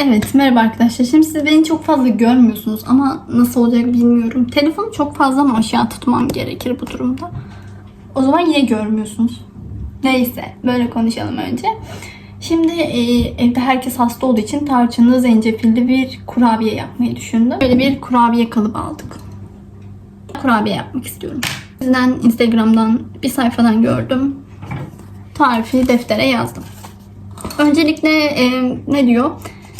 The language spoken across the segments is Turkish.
Evet merhaba arkadaşlar. Şimdi siz beni çok fazla görmüyorsunuz ama nasıl olacak bilmiyorum. Telefonu çok fazla mı aşağı tutmam gerekir bu durumda? O zaman yine görmüyorsunuz. Neyse böyle konuşalım önce. Şimdi e, evde herkes hasta olduğu için tarçınlı zencefilli bir kurabiye yapmayı düşündüm. Böyle bir kurabiye kalıbı aldık. Kurabiye yapmak istiyorum. O yüzden Instagram'dan bir sayfadan gördüm. Tarifi deftere yazdım. Öncelikle e, ne diyor?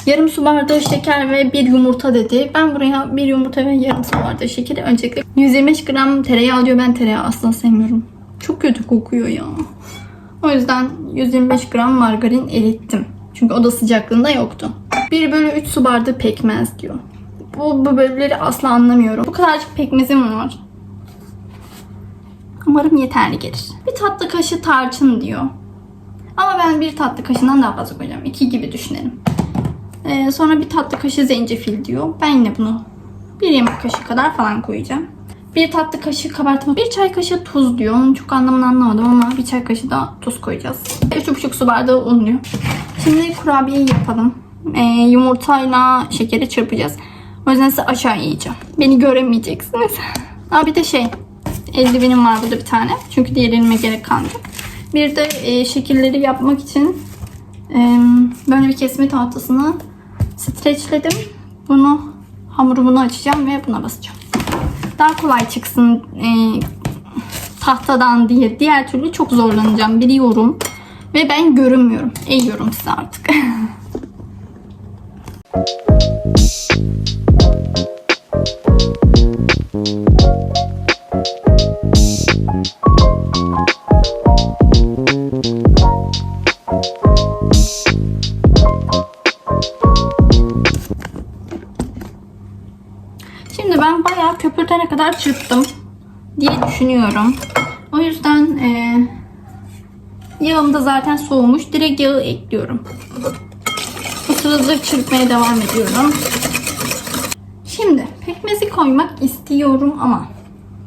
Yarım su bardağı şeker ve bir yumurta dedi. Ben buraya bir yumurta ve yarım su bardağı şekeri öncelikle 125 gram tereyağı diyor. Ben tereyağı asla sevmiyorum. Çok kötü kokuyor ya. O yüzden 125 gram margarin erittim. Çünkü oda sıcaklığında yoktu. 1 bölü 3 su bardağı pekmez diyor. Bu, bu bölüleri asla anlamıyorum. Bu kadarcık pekmezim var. Umarım yeterli gelir. Bir tatlı kaşığı tarçın diyor. Ama ben bir tatlı kaşığından daha fazla koyacağım. İki gibi düşünelim. Ee, sonra bir tatlı kaşığı zencefil diyor. Ben yine bunu bir yemek kaşığı kadar falan koyacağım. Bir tatlı kaşığı kabartma, bir çay kaşığı tuz diyor. Onun çok anlamını anlamadım ama bir çay kaşığı da tuz koyacağız. 3,5 su bardağı un diyor. Şimdi kurabiye yapalım. Ee, yumurtayla şekeri çırpacağız. O yüzden size aşağı yiyeceğim. Beni göremeyeceksiniz. Aa, bir de şey, eldivenim var burada bir tane. Çünkü diğer elime gerek kalmayacak. Bir de e, şekilleri yapmak için e, böyle bir kesme tahtasını streçledim. Bunu hamuru bunu açacağım ve buna basacağım. Daha kolay çıksın e, tahtadan diye. Diğer türlü çok zorlanacağım biliyorum. Ve ben görünmüyorum. Eğiyorum size artık. köpürtene kadar çırptım diye düşünüyorum. O yüzden e, yağım da zaten soğumuş. Direkt yağı ekliyorum. Sırada çırpmaya devam ediyorum. Şimdi pekmezi koymak istiyorum ama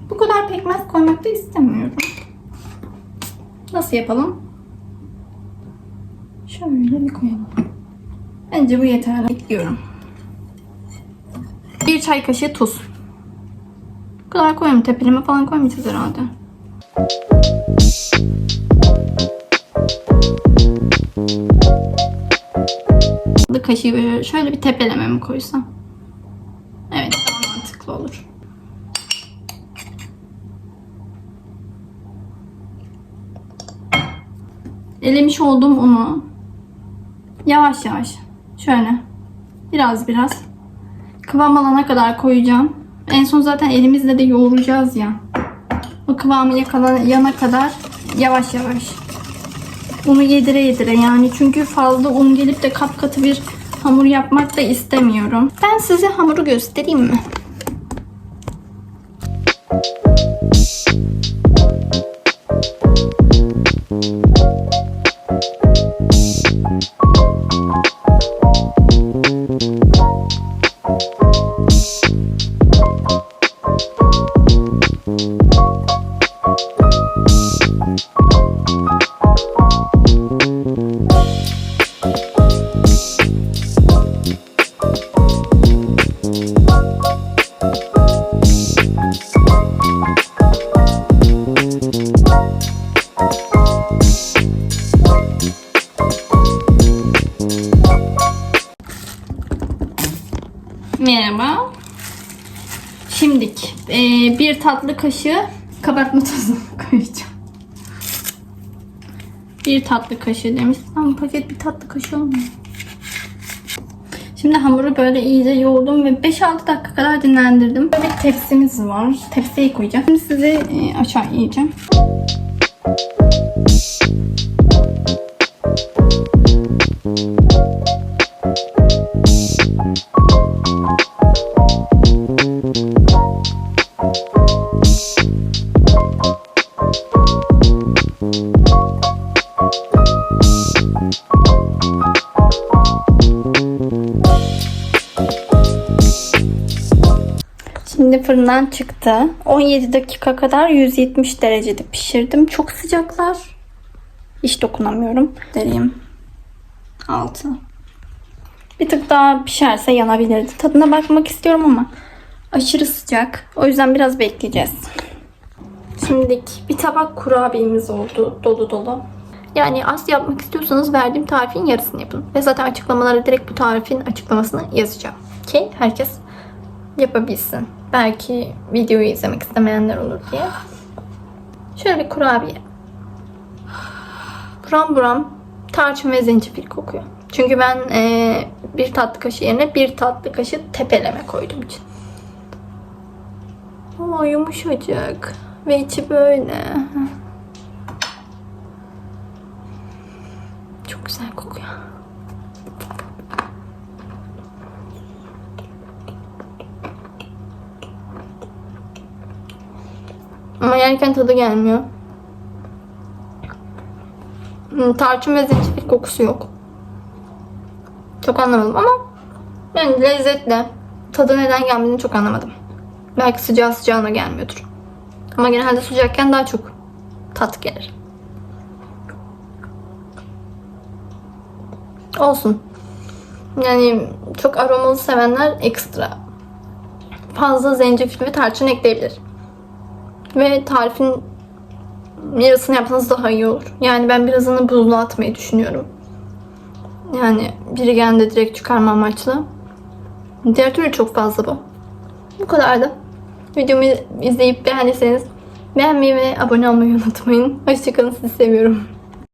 bu kadar pekmez koymak da istemiyorum. Nasıl yapalım? Şöyle bir koyalım. Bence bu yeterli. Ekliyorum. Bir çay kaşığı tuz. Bu kadar koyalım. Tepeleme falan koymayacağız herhalde. Kaşığı böyle şöyle bir tepeleme mi koysam? Evet daha mantıklı olur. Elemiş olduğum unu yavaş yavaş şöyle biraz biraz kıvam alana kadar koyacağım. En son zaten elimizle de yoğuracağız ya. O kıvamı yakalayana kadar yavaş yavaş. Unu yedire yedire yani çünkü fazla un gelip de kapkatı bir hamur yapmak da istemiyorum. Ben size hamuru göstereyim mi? Merhaba. Şimdik eee, bir tatlı kaşığı kabartma tozu koyacağım. Bir tatlı kaşığı demiş. Ama paket bir tatlı kaşığı olmuyor. Şimdi hamuru böyle iyice yoğurdum ve 5-6 dakika kadar dinlendirdim. Böyle bir tepsimiz var. Tepsiye koyacağım. Şimdi size eee, aşağı yiyeceğim. Şimdi fırından çıktı. 17 dakika kadar 170 derecede pişirdim. Çok sıcaklar. Hiç dokunamıyorum. Dereyim. 6 Bir tık daha pişerse yanabilirdi. Tadına bakmak istiyorum ama aşırı sıcak. O yüzden biraz bekleyeceğiz. Şimdilik bir tabak kurabiyemiz oldu. Dolu dolu. Yani az yapmak istiyorsanız verdiğim tarifin yarısını yapın. Ve zaten açıklamalara direkt bu tarifin açıklamasını yazacağım. Ki herkes yapabilsin. Belki videoyu izlemek istemeyenler olur diye. Şöyle bir kurabiye. Buram buram tarçın ve zencefil kokuyor. Çünkü ben eee, bir tatlı kaşığı yerine bir tatlı kaşığı tepeleme koydum için. Oo, yumuşacık. Ve içi böyle. Ama yerken tadı gelmiyor. Hmm, Tarçın ve zencefil kokusu yok. Çok anlamadım ama yani lezzetli. Tadı neden gelmediğini çok anlamadım. Belki sıcağı sıcağına gelmiyordur. Ama genelde sıcakken daha çok tat gelir. Olsun. Yani çok aromalı sevenler ekstra fazla zencefil ve tarçın ekleyebilir. Ve tarifin yarısını yapsanız daha iyi olur. Yani ben birazını buzluğa atmayı düşünüyorum. Yani biri geldi direkt çıkarma amaçlı. Diğer türlü çok fazla bu. Bu kadardı. Videomu izleyip beğendiyseniz beğenmeyi ve abone olmayı unutmayın. Hoşçakalın sizi seviyorum.